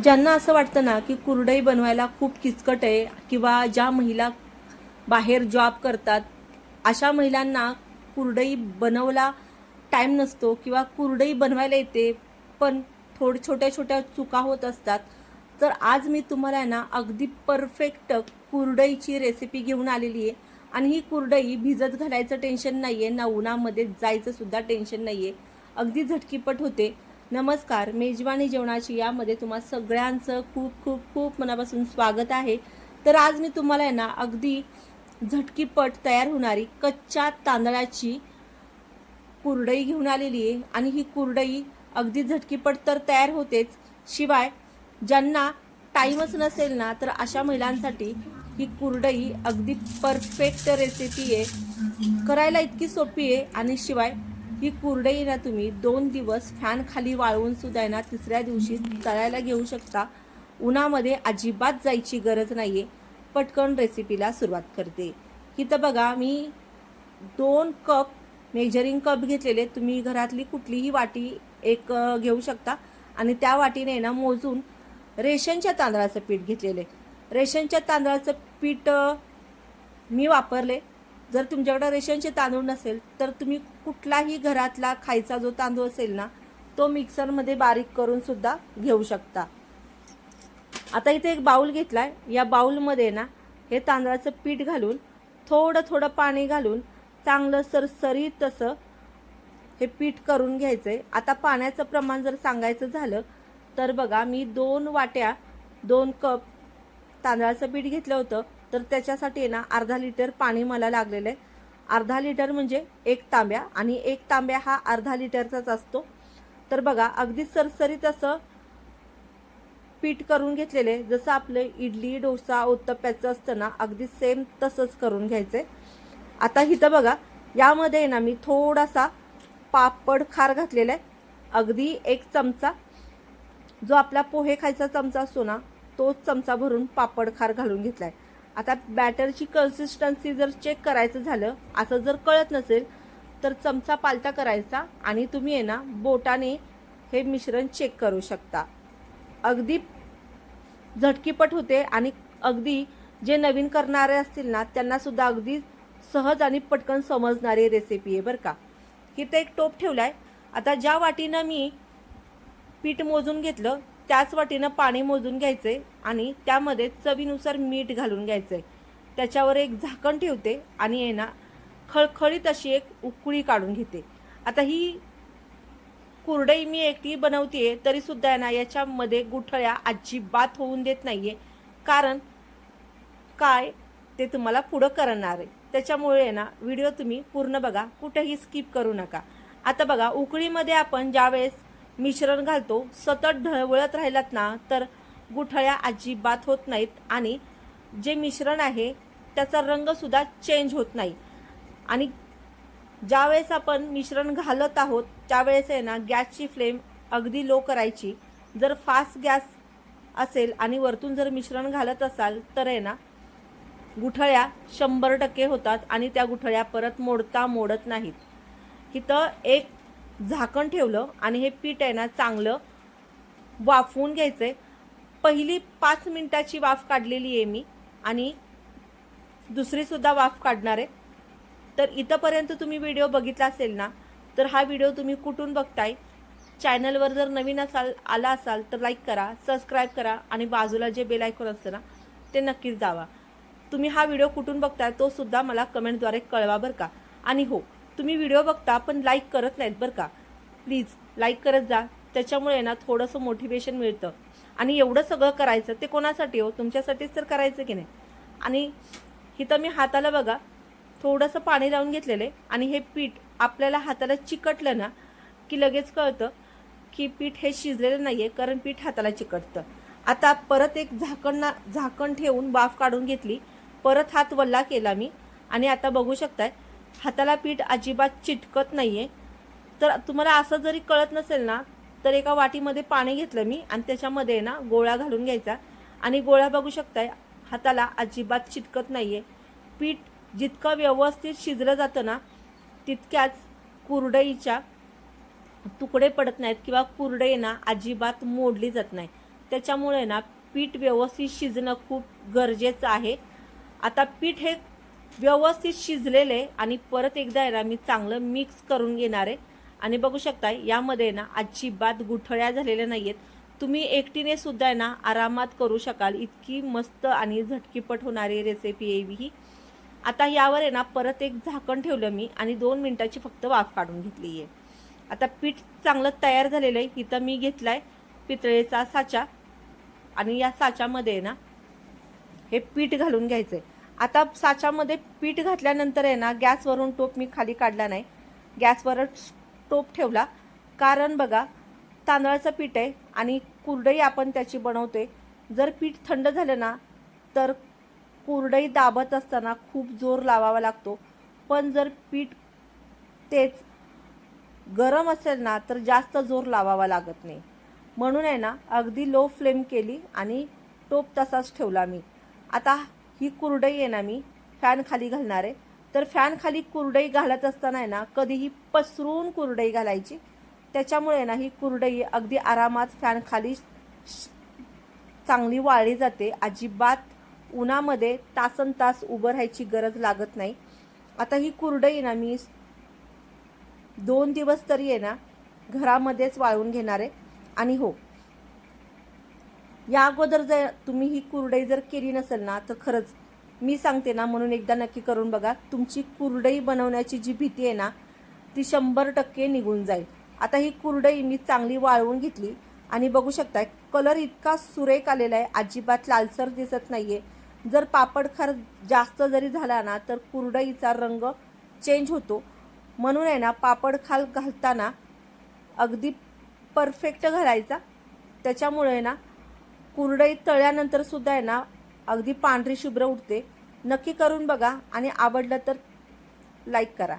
ज्यांना असं वाटतं ना की कुरडई बनवायला खूप किचकट आहे किंवा ज्या महिला बाहेर जॉब करतात अशा महिलांना कुरडई बनवला टाईम नसतो किंवा कुरडई बनवायला येते पण थोड छोट्या छोट्या चुका होत असतात. तर आज मी तुम्हाला ना अगदी परफेक्ट कुरडईची रेसिपी घेऊन आलेली आहे. आणि ही कुरडई भिजत घालायचं टेन्शन नाही आहे ना उन्हामध्ये जायचं सुद्धा टेन्शन नाही आहे अगदी झटकीपट होते. नमस्कार मेजवानी जेवणाची यामध्ये तुम्हा सगळ्यांचं खूप खूप खूप मनापासून स्वागत आहे. तर आज मी तुम्हाला आहे ना अगदी झटकीपट तयार होणारी कच्च्या तांदळाची कुरडई घेऊन आलेली आहे. आणि ही कुरडई अगदी झटकीपट तर तयार होतेच. शिवाय ज्यांना टाईमच नसेल ना तर अशा महिलांसाठी ही कुरडई अगदी परफेक्ट रेसिपी आहे. करायला इतकी सोपी आहे. आणि शिवाय ही कुरडई ना तुम्ही दोन दिवस फॅन खाली वाळवून सुद्धा आहे ना तिसऱ्या दिवशी तळायला घेऊ शकता. उन्हामध्ये अजिबात जायची गरज नाही आहे पटकन रेसिपीला सुरुवात करते. इथं बघा मी दोन कप मेजरिंग कप घेतलेले. तुम्ही घरातली कुठलीही वाटी एक घेऊ शकता. आणि त्या वाटीने ना मोजून रेशनच्या तांदळाचं पीठ घेतलेले. रेशनच्या तांदळाचं पीठ मी वापरले. जर तुमच्याकडे रेशनचे तांदूळ नसेल तर तुम्ही कुठलाही घरातला खायचा जो तांदूळ असेल ना तो मिक्सरमध्ये बारीक करून सुद्धा घेऊ शकता. आता इथे एक बाऊल घेतला आहे या बाऊलमध्ये ना हे तांदळाचं पीठ घालून थोडं थोडं पाणी घालून चांगलं सरसरीत तसं हे पीठ करून घ्यायचं आहे आता पाण्याचं प्रमाण जर सांगायचं झालं तर बघा मी दोन वाट्या दोन कप तांदळाचं पीठ घेतलं होतं. तर त्याच्यासाठी आहे ना अर्धा लिटर पाणी मला लागलेलं आहे. अर्धा लिटर म्हणजे एक तांब्या आणि एक तांब्या हा अर्धा लिटरचाच असतो. तर बघा अगदी सरसरीत असं पीठ करून घेतलेले जसं आपलं इडली डोसा उत्तप्प्याचं असतं ना अगदी सेम तसंच करून घ्यायचं आहे आता इथं बघा यामध्ये ना मी थोडासा पापड खार घातलेला आहे. अगदी एक चमचा. जो आपला पोहे खायचा चमचा असतो ना तोच चमचा भरून पापड खार घालून घेतला आहे आता बॅटरची कन्सिस्टन्सी जर चेक करायचं झालं असं जर कळत नसेल तर चमचा पालता करायचा आणि तुम्ही आहे ना बोटाने हे मिश्रण चेक करू शकता. अगदी झटकीपट होते आणि अगदी जे नवीन करणारे असतील ना त्यांनासुद्धा अगदी सहज आणि पटकन समजणारी रेसिपी आहे बरं का. इथं एक टोप ठेवला आहे आता ज्या वाटीनं मी पीठ मोजून घेतलं त्याच वाटीनं पाणी मोजून घ्यायचे आणि त्यामध्ये चवीनुसार मीठ घालून घ्यायचं. आहे त्याच्यावर एक झाकण ठेवते आणि आहे ना खळखळीत अशी एक उकळी काढून घेते. आता ही कुरडई मी एकटी बनवते तरीसुद्धा आहे ना याच्यामध्ये गुठळ्या अजिबात होऊन देत नाही आहे कारण काय? ते तुम्हाला पुढं करणार आहे. त्याच्यामुळे आहे ना व्हिडिओ तुम्ही पूर्ण बघा कुठेही स्किप करू नका. आता बघा उकळीमध्ये आपण ज्यावेळेस मिश्रण घालतो. सतत ढळवळत राहिलात ना तर गुठळ्या अजिबात होत नाहीत आणि जे मिश्रण आहे त्याचा रंगसुद्धा चेंज होत नाही. आणि ज्यावेळेस आपण मिश्रण घालत आहोत त्यावेळेस आहे ना गॅसची फ्लेम अगदी लो करायची. जर फास्ट गॅस असेल आणि वरतून जर मिश्रण घालत असाल तर आहे ना गुठळ्या शंभर टक्के होतात आणि त्या गुठळ्या परत मोडता मोडत नाहीत. इथं एक झाकण ठेवलं आणि हे पीठ आहे ना चांगलं वाफवून घ्यायचं आहे पहिली पाच मिनटाची वाफ काढलेली आहे मी आणि दुसरीसुद्धा वाफ काढणार आहे. तर इथंपर्यंत तुम्ही व्हिडिओ बघितला असेल ना तर हा व्हिडिओ तुम्ही कुठून बघताय? चॅनलवर जर नवीन असाल आला असाल तर लाईक करा सबस्क्राईब करा आणि बाजूला जे बेल आयकॉन असतं ना ते नक्कीच दावा तुम्ही हा व्हिडिओ कुठून बघताय तो सुद्धा मला कमेंटद्वारे कळवा बरं का. आणि हो तुम्ही व्हिडिओ बघता पण लाईक करत नाहीत बरं का? प्लीज लाईक करत जा. त्याच्यामुळे ना थोडंसं मोटिवेशन मिळतं. आणि एवढं सगळं करायचं ते कोणासाठी हो? तुमच्यासाठीच तर करायचं की नाही? आणि इथं मी हाताला बघा थोडंसं पाणी लावून घेतलेलं आहे. आणि हे पीठ आपल्याला हाताला चिकटलं ना की लगेच कळतं की पीठ हे शिजलेलं नाही आहे कारण पीठ हाताला चिकटतं. आता परत एक झाकण ना झाकण ठेवून वाफ काढून घेतली. परत हात वल्ला केला मी. आणि आता बघू शकताय हाताला पीठ अजिबात चिटकत नाही आहे तर तुम्हाला असं जरी कळत नसेल ना तर एका वाटीमध्ये पाणी घेतलं मी आणि त्याच्यामध्ये ना गोळा घालून घ्यायचा. आणि गोळा बघू शकताय हाताला अजिबात चिटकत नाही आहे पीठ जितकं व्यवस्थित शिजलं जातं ना तितक्याच कुरडईच्या तुकडे पडत नाहीत किंवा कुरडई ना अजिबात मोडली जात नाही. त्याच्यामुळे ना पीठ व्यवस्थित शिजणं खूप गरजेचं आहे. आता पीठ हे व्यवस्थित शिजलेले आणि परत एकदा आहे ना मी चांगलं मिक्स करून घेणार आहे. आणि बघू शकता यामध्ये ना अजिबात गुठळ्या झालेल्या नाही आहेत तुम्ही एकटीने सुद्धा आहे ना आरामात करू शकाल. इतकी मस्त आणि झटकीपट होणारी रेसिपी आहे ही. आता यावर आहे ना परत एक झाकण ठेवलं मी आणि दोन मिनटाची फक्त वाफ काढून घेतली आहे. आता पीठ चांगलं तयार झालेलं आहे. इथं मी घेतलाय पितळेचा साचा. आणि या साच्यामध्ये आहे ना हे पीठ घालून घ्यायचं आहे आता साच्यामध्ये पीठ घातल्यानंतर आहे ना गॅसवरून टोप मी खाली काढला नाही. गॅसवरच टोप ठेवला. कारण बघा तांदळाचं पीठ आहे आणि कुरडई आपण त्याची बनवतोय. जर पीठ थंड झालं ना तर कुरडई दाबत असताना खूप जोर लावावा लागतो. पण जर पीठ तेच गरम असेल ना तर जास्त जोर लावावा लागत नाही. म्हणून आहे ना अगदी लो फ्लेम केली आणि टोप तसाच ठेवला मी. आता ही कुरडई आहे ना मी फॅन खाली घालणार आहे. तर फॅन खाली कुरडई घालत असताना आहे ना कधीही पसरून कुरडई घालायची. त्याच्यामुळे ना ही कुरडई अगदी आरामात फॅन खाली चांगली वाळली जाते. अजिबात उन्हामध्ये तासन तास उभं राहायची गरज लागत नाही. आता ही कुरडई ना मी दोन दिवस तरी आहे ना घरामध्येच वाळून घेणार आहे. आणि हो या अगोदर जर तुम्ही ही कुरडई जर केली नसेल ना तर खरंच मी सांगते ना म्हणून एकदा नक्की करून बघा. तुमची कुरडई बनवण्याची जी भीती आहे ना ती शंभर टक्के निघून जाईल. आता ही कुरडई मी चांगली वाळवून घेतली आणि बघू शकताय कलर इतका सुरेख आलेला आहे. अजिबात लालसर दिसत नाहीये. जर पापड खार जास्त जरी झाला ना तर कुरडईचा रंग चेंज होतो. म्हणून आहे ना पापड खाल घालताना अगदी परफेक्ट घालायचा. त्याच्यामुळे ना कुरडई तळल्यानंतर सुद्धा आहे ना अगदी पांढरी शुभ्र उठते नक्की करून बघा आणि आवडलं तर लाईक करा.